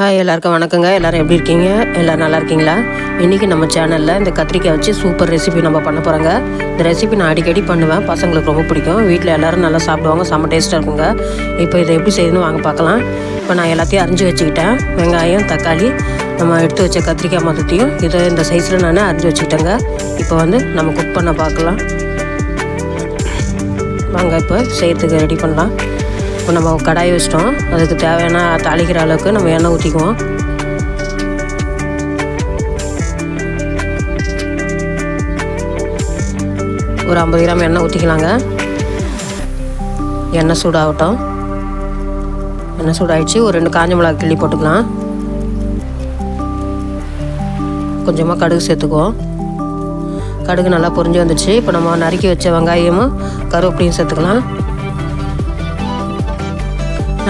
Hi எல்லாருக்கும் வணக்கங்க. எல்லாரும் எப்படி இருக்கீங்க? எல்லோரும் நல்லா இருக்கீங்களா? இன்றைக்கி நம்ம சேனலில் இந்த கத்திரிக்காய் வச்சு சூப்பர் ரெசிபி நம்ம பண்ண போகிறோங்க இந்த ரெசிபி நான் அடிக்கடி பண்ணுவேன். பசங்களுக்கு ரொம்ப பிடிக்கும். வீட்டில் எல்லோரும் நல்லா சாப்பிடுவாங்க. செம்ம டேஸ்ட்டாக இருக்குங்க. இப்போ இதை எப்படி செய்யணும்னு வாங்க பார்க்கலாம். இப்போ நான் எல்லாத்தையும் அரிஞ்சு வச்சுக்கிட்டேன். வெங்காயம் தக்காளி நம்ம எடுத்து வச்ச கத்திரிக்காய் மொத்தத்தையும் இதை இந்த சைஸில் நான் அரிஞ்சு வச்சுக்கிட்டேங்க. இப்போ வந்து நம்ம குக் பண்ண பார்க்கலாம். வாங்க இப்போ செய்கிறதுக்கு ரெடி பண்ணலாம். இப்போ நம்ம கடாய் வச்சிட்டோம். அதுக்கு தேவையான தாளிக்கிற அளவுக்கு நம்ம எண்ணெய் ஊற்றிக்குவோம் ஒரு ஐம்பது கிராம் எண்ணெய் ஊற்றிக்கலாங்க எண்ணெய் சூடாகட்டும். எண்ணெய் சூடாகிடுச்சு ஒரு ரெண்டு காஞ்ச மிளகா கிள்ளி போட்டுக்கலாம். கொஞ்சமாக கடுகு சேர்த்துக்குவோம். கடுகு நல்லா பொரிஞ்சு வந்துடுச்சு. இப்போ நம்ம நறுக்கி வச்ச வெங்காயமும் கருவேப்பிலையும் சேர்த்துக்கலாம்.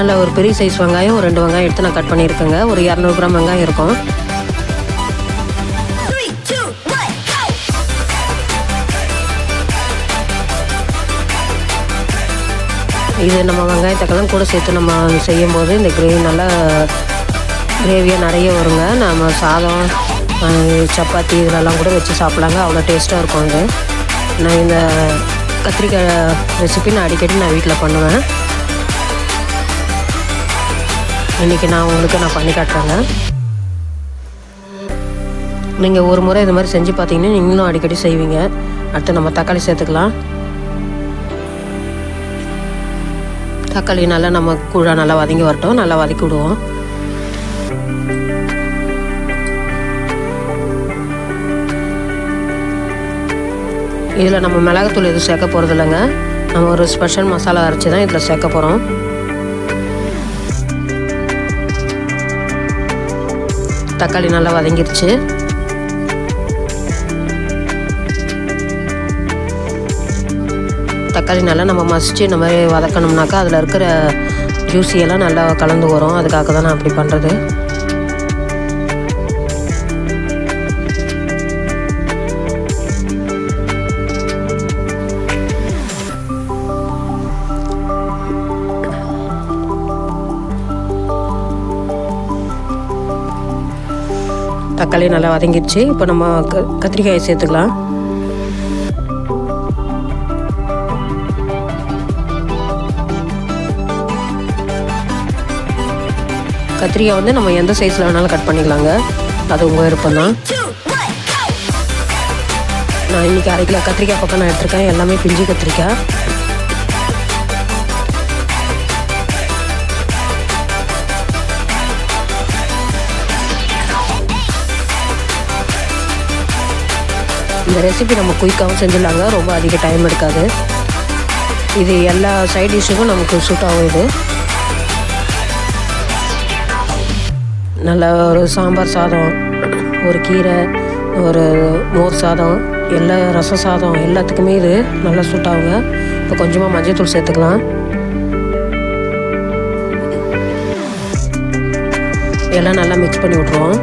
நல்ல ஒரு பெரிய சைஸ் வெங்காயம் ஒரு ரெண்டு வெங்காயம் எடுத்து நான் கட் பண்ணியிருக்கேங்க. ஒரு இரநூறு கிராம் வெங்காயம் இருக்கும். இது நம்ம வெங்காயத்தக்கெல்லாம் கூட சேர்த்து நம்ம செய்யும்போது இந்த கிரேவி நல்லா கிரேவியாக நிறைய வருங்க. நம்ம சாதம் சப்பாத்தி இதெல்லாம் கூட வச்சு சாப்பிட்லாங்க. அவ்வளோ டேஸ்ட்டாக இருக்கும் அது. நான் இந்த கத்திரிக்காய் ரெசிபி நான் அடிக்கடி நான் வீட்டில் பண்ணுவேன். இன்றைக்கி நான் உங்களுக்கு நான் பண்ணி காட்டுறேங்க. நீங்கள் ஒரு முறை இது மாதிரி செஞ்சு பார்த்தீங்கன்னா நீங்களும் அடிக்கடி செய்வீங்க. அடுத்து நம்ம தக்காளி சேர்த்துக்கலாம். தக்காளி நல்லா நம்ம கூழா நல்லா வதங்கி வரட்டும். நல்லா வதக்கி விடுவோம். இதில் நம்ம மிளகாத்தூள் எதுவும் சேர்க்க போகிறது இல்லைங்க நம்ம ஒரு ஸ்பெஷல் மசாலா அரைச்சி தான் இதில் சேர்க்க போகிறோம் தக்காளி நல்லா வதங்கிருச்சு. தக்காளி நல்லா நம்ம மசிச்சு இந்த மாதிரி வதக்கணும்னாக்கா அதில் இருக்கிற ஜூஸியெல்லாம் நல்லா கலந்து வரும். அதுக்காக தான் நான் அப்படி பண்ணுறது தக்காளி நல்லா வதங்கிடுச்சு. இப்போ நம்ம க கத்திரிக்காயை சேர்த்துக்கலாம். கத்திரிக்காய் வந்து நம்ம எந்த சைஸில் வேணாலும் கட் பண்ணிக்கலாங்க. அது உங்கள் விருப்பம் தான். நான் இன்றைக்கி அரை கிலோ கத்திரிக்காய் பக்கம் நான் எடுத்திருக்கேன். எல்லாமே பிஞ்சு கத்திரிக்காய். இந்த ரெசிபி நம்ம குயிக்காகவும் செஞ்சிடலாங்க. ரொம்ப அதிக டைம் எடுக்காது. இது எல்லா சைட் டிஷ்ஷுக்கும் நமக்கு சூட் ஆகும் இது. நல்ல ஒரு சாம்பார் சாதம் ஒரு கீரை ஒரு மோர் சாதம் எல்லா ரச சாதம் எல்லாத்துக்குமே இது நல்லா சூட் ஆகுங்க. இப்போ கொஞ்சமாக மஞ்சள்தூள் சேர்த்துக்கலாம். எல்லாம் நல்லா மிக்ஸ் பண்ணி விட்ருவோம்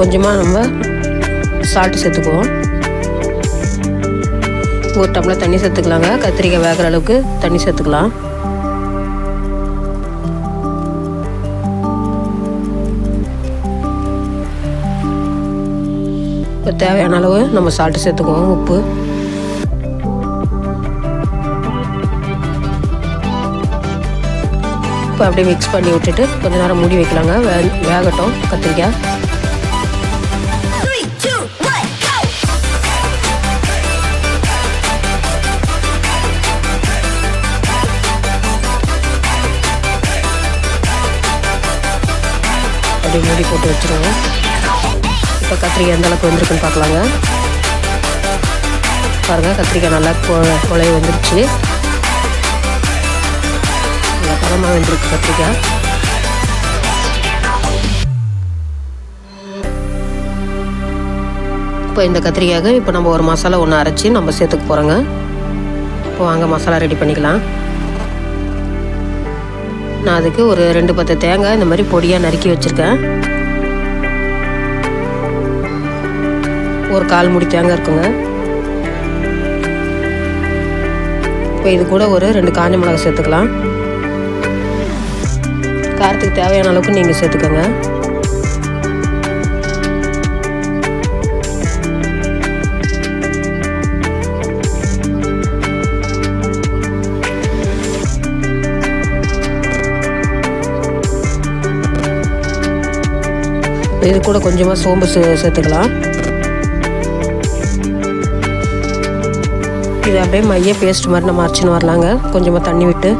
கொஞ்சமாக நம்ம சால்ட்டு சேர்த்துக்குவோம். ஒரு டம்ளர் தண்ணி சேர்த்துக்கலாங்க. கத்திரிக்காய் வேகிற அளவுக்கு தண்ணி சேர்த்துக்கலாம். இப்போ தேவையான அளவு நம்ம சால்ட்டு சேர்த்துக்குவோம் உப்பு. இப்போ அப்படியே மிக்ஸ் பண்ணி விட்டுட்டு கொஞ்ச நேரம் மூடி வைக்கலாங்க. வே வேகட்டும் கத்திரிக்காய். அப்படி மூடி போட்டு வச்சுருவோம். இப்போ கத்திரிக்காய் எந்த அளவுக்கு வந்திருக்குன்னு பார்க்கலாங்க. பாருங்கள் கத்திரிக்காய் நல்லா குழைய வந்துருச்சு. நல்லா பழமாக வந்துருக்கு கத்திரிக்காய். இப்போ இந்த கத்திரிக்காய்க்கு இப்போ நம்ம ஒரு மசாலா ஒன்று அரைச்சி நம்ம சேர்த்துக்க போகிறோங்க இப்போ வாங்க மசாலா ரெடி பண்ணிக்கலாம். நான் அதுக்கு ஒரு ரெண்டு பத்து தேங்காய் இந்த மாதிரி பொடியாக நறுக்கி வச்சுருக்கேன். ஒரு கால் முடி தேங்காய் இருக்குங்க. இப்போ இது கூட ஒரு ரெண்டு காஞ்ச மிளகாய் சேர்த்துக்கலாம். காரத்துக்கு தேவையான அளவுக்கு நீங்கள் சேர்த்துக்கோங்க. இது கூட கொஞ்சமாக சோம்பு சே சேர்த்துக்கலாம். இது அப்படியே மைய பேஸ்ட் மாதிரி நம்ம அரைச்சின்னு வரலாங்க. கொஞ்சமாக தண்ணி விட்டு.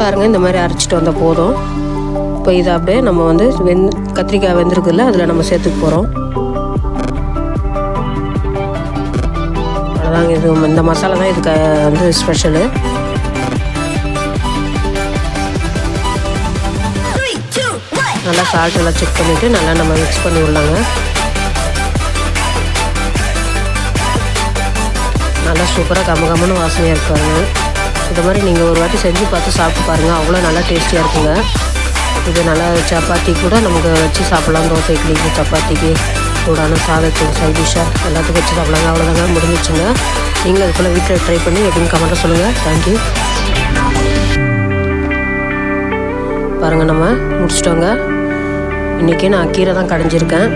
பாருங்கள் இந்த மாதிரி அரைச்சிட்டு வந்தால் போதும். இப்போ இதை அப்படியே நம்ம வந்து வெந் கத்திரிக்காய் வெந்திருக்குல்ல அதில் நம்ம சேர்த்துக்க போகிறோம் அவ்வளோதாங்க இது இந்த மசாலா தான் இதுக்கு வந்து ஸ்பெஷலு நல்லா சால்ட் எல்லாம் செக் பண்ணிவிட்டு நல்லா நம்ம மிக்ஸ் பண்ணி விடலாங்க. நல்லா சூப்பராக கம கமன்னு வாசனையாக இருக்காங்க இது மாதிரி நீங்கள் ஒரு வாட்டி செஞ்சு பார்த்து சாப்பிட்டு பாருங்கள் அவ்வளோ நல்லா டேஸ்டியாக இருக்குங்க. இது நல்லா சப்பாத்தி கூட நமக்கு வச்சு சாப்பிட்லாம். தோசை இட்லிக்கு சப்பாத்திக்கு சூடான சாதத்துக்கு சைட் டிஷ்ஷாக எல்லாத்துக்கும் வச்சு சாப்பிட்லாங்க. அவ்வளோதாங்க முடிஞ்சிச்சுங்க. நீங்களும் அதுக்குள்ளே வீட்டில் ட்ரை பண்ணி எப்படின்னு கமெண்ட்டாக சொல்லுங்கள் தேங்க்யூ பாருங்கள் நம்ம முடிச்சிட்டோங்க. இன்றைக்கி நான் கீரை தான் கடைஞ்சிருக்கேன்.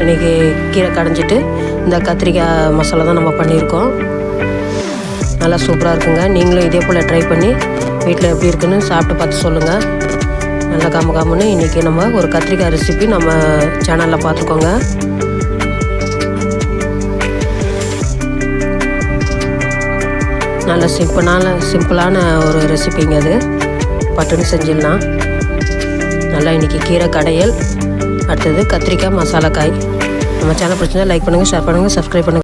இன்றைக்கி கீரை கடைஞ்சிட்டு இந்த கத்திரிக்காய் மசாலா தான் நம்ம பண்ணியிருக்கோம். நல்லா சூப்பராக இருக்குங்க. நீங்களும் இதே போல் ட்ரை பண்ணி வீட்டில் எப்படி இருக்குன்னு சாப்பிட்டு பார்த்து சொல்லுங்கள் நல்லா காம காமன்னு இன்றைக்கி நம்ம ஒரு கத்திரிக்காய் ரெசிபி நம்ம சேனலில் பார்த்துக்கோங்க. நல்ல சிம்பிளான சிம்பிளான ஒரு ரெசிபிங்க அது. பட்டுன்னு செஞ்சிடலாம். நல்லா இன்றைக்கி கீரை கடையல். அடுத்தது கத்திரிக்காய் மசாலா காய். நம்ம சேனல் பிடிச்சிருந்தா லைக் பண்ணுங்கள் ஷேர் பண்ணுங்கள் சப்ஸ்கிரைப் பண்ணுங்கள்